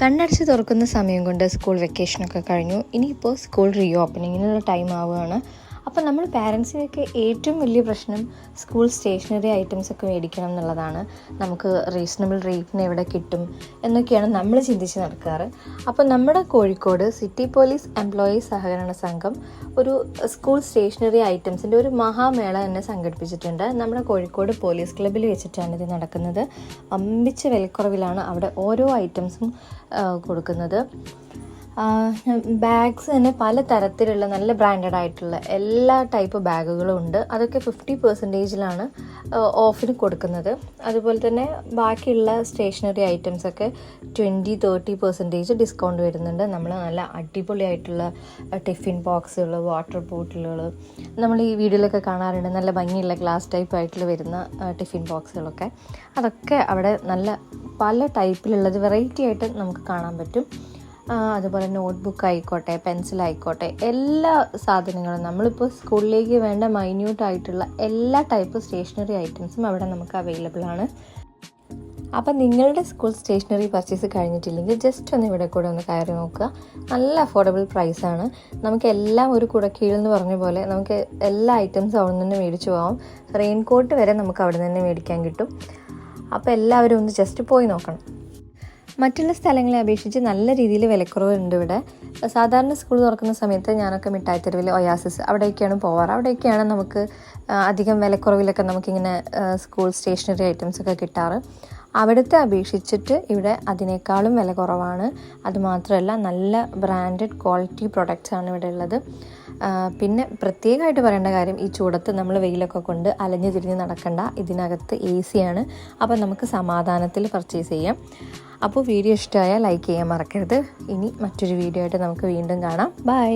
കണ്ണടച്ച് തുറക്കുന്ന സമയം കൊണ്ട് സ്കൂൾ വെക്കേഷനൊക്കെ കഴിഞ്ഞു. ഇനിയിപ്പോൾ സ്കൂൾ റീ ഓപ്പണിങ്ങിനുള്ള ടൈം ആവുകയാണ്. അപ്പോൾ നമ്മൾ പാരൻസിനൊക്കെ ഏറ്റവും വലിയ പ്രശ്നം സ്കൂൾ സ്റ്റേഷനറി ഐറ്റംസ് ഒക്കെ മേടിക്കണം എന്നുള്ളതാണ്. നമുക്ക് റീസണബിൾ റേറ്റിന് എവിടെ കിട്ടും എന്നൊക്കെയാണ് നമ്മൾ ചിന്തിച്ച് നടക്കാറ്. അപ്പോൾ നമ്മുടെ കോഴിക്കോട് സിറ്റി പോലീസ് എംപ്ലോയീസ് സഹകരണ സംഘം ഒരു സ്കൂൾ സ്റ്റേഷനറി ഐറ്റംസിന്റെ ഒരു മഹാമേള തന്നെ സംഘടിപ്പിച്ചിട്ടുണ്ട്. നമ്മുടെ കോഴിക്കോട് പോലീസ് ക്ലബ്ബിൽ വെച്ചിട്ടാണ് ഇത് നടക്കുന്നത്. അമ്പിച്ച വിലക്കുറവിലാണ് അവിടെ ഓരോ ഐറ്റംസും കൊടുക്കുന്നത്. ബാഗ്സ് തന്നെ പല തരത്തിലുള്ള നല്ല ബ്രാൻഡഡ് ആയിട്ടുള്ള എല്ലാ ടൈപ്പ് ബാഗുകളും ഉണ്ട്. അതൊക്കെ ഫിഫ്റ്റി പെർസെന്റേജിലാണ് ഓഫിന് കൊടുക്കുന്നത്. അതുപോലെ തന്നെ ബാക്കിയുള്ള സ്റ്റേഷനറി ഐറ്റംസ് ഒക്കെ ട്വന്റി തേർട്ടി പെർസെന്റേജ് ഡിസ്കൗണ്ട് വരുന്നുണ്ട്. നമ്മൾ നല്ല അടിപൊളിയായിട്ടുള്ള ടിഫിൻ ബോക്സുകൾ വാട്ടർ ബോട്ടിലുകൾ നമ്മൾ ഈ വീഡിയോയിലൊക്കെ കാണാറുണ്ട്. നല്ല ഭംഗിയുള്ള ഗ്ലാസ് ടൈപ്പ് ആയിട്ടുള്ള വരുന്ന ടിഫിൻ ബോക്സുകളൊക്കെ അതൊക്കെ അവിടെ നല്ല പല ടൈപ്പിലുള്ളത് വെറൈറ്റി ആയിട്ട് നമുക്ക് കാണാൻ പറ്റും. അതുപോലെ നോട്ട്ബുക്ക് ആയിക്കോട്ടെ പെൻസിൽ ആയിക്കോട്ടെ എല്ലാ സാധനങ്ങളും നമ്മളിപ്പോൾ സ്കൂളിലേക്ക് വേണ്ട മൈന്യൂട്ട് ആയിട്ടുള്ള എല്ലാ ടൈപ്പ് സ്റ്റേഷനറി ഐറ്റംസും അവിടെ നമുക്ക് അവൈലബിൾ ആണ്. അപ്പം നിങ്ങളുടെ സ്കൂൾ സ്റ്റേഷനറി പർച്ചേസ് കഴിഞ്ഞിട്ടില്ലെങ്കിൽ ജസ്റ്റ് ഒന്ന് ഇവിടെ കൂടെ ഒന്ന് കയറി നോക്കുക. നല്ല അഫോർഡബിൾ പ്രൈസാണ് നമുക്ക് എല്ലാം ഒരു കുടക്കീഴിൽ എന്ന് പറഞ്ഞ പോലെ നമുക്ക് എല്ലാ ഐറ്റംസും അവിടെ നിന്ന് മേടിച്ചു പോകാം റെയിൻകോട്ട് വരെ നമുക്ക് അവിടെ നിന്ന് മേടിക്കാൻ കിട്ടും. അപ്പോൾ എല്ലാവരും ഒന്ന് ജസ്റ്റ് പോയി നോക്കണം. മറ്റുള്ള സ്ഥലങ്ങളെ അപേക്ഷിച്ച് നല്ല രീതിയിൽ വിലക്കുറവുണ്ട് ഇവിടെ. സാധാരണ സ്കൂൾ തുറക്കുന്ന സമയത്ത് ഞാനൊക്കെ മിഠായിത്തെരുവിൽ ഒയാസിസ് അവിടെയൊക്കെയാണ് പോവാറ്. അവിടെയൊക്കെയാണ് നമുക്ക് അധികം വിലക്കുറവിലൊക്കെ നമുക്കിങ്ങനെ സ്കൂൾ സ്റ്റേഷനറി ഐറ്റംസ് ഒക്കെ കിട്ടാറ്. അവിടുത്തെ അപേക്ഷിച്ചിട്ട് ഇവിടെ അതിനേക്കാളും വില കുറവാണ്. അതുമാത്രമല്ല നല്ല ബ്രാൻഡഡ് ക്വാളിറ്റി പ്രൊഡക്റ്റ്സ് ആണ് ഇവിടെ ഉള്ളത്. പിന്നെ പ്രത്യേകമായിട്ട് പറയേണ്ട കാര്യം ഈ ചൂടത്ത് നമ്മൾ വെയിലൊക്കെ കൊണ്ട് അലഞ്ഞു തിരിഞ്ഞ് നടക്കണ്ട. ഇതിനകത്ത് എ ആണ്. അപ്പോൾ നമുക്ക് സമാധാനത്തിൽ പർച്ചേസ് ചെയ്യാം. അപ്പോൾ വീഡിയോ ഇഷ്ടമായാൽ ലൈക്ക് ചെയ്യാൻ മറക്കരുത്. ഇനി മറ്റൊരു വീഡിയോ ആയിട്ട് നമുക്ക് വീണ്ടും കാണാം. ബൈ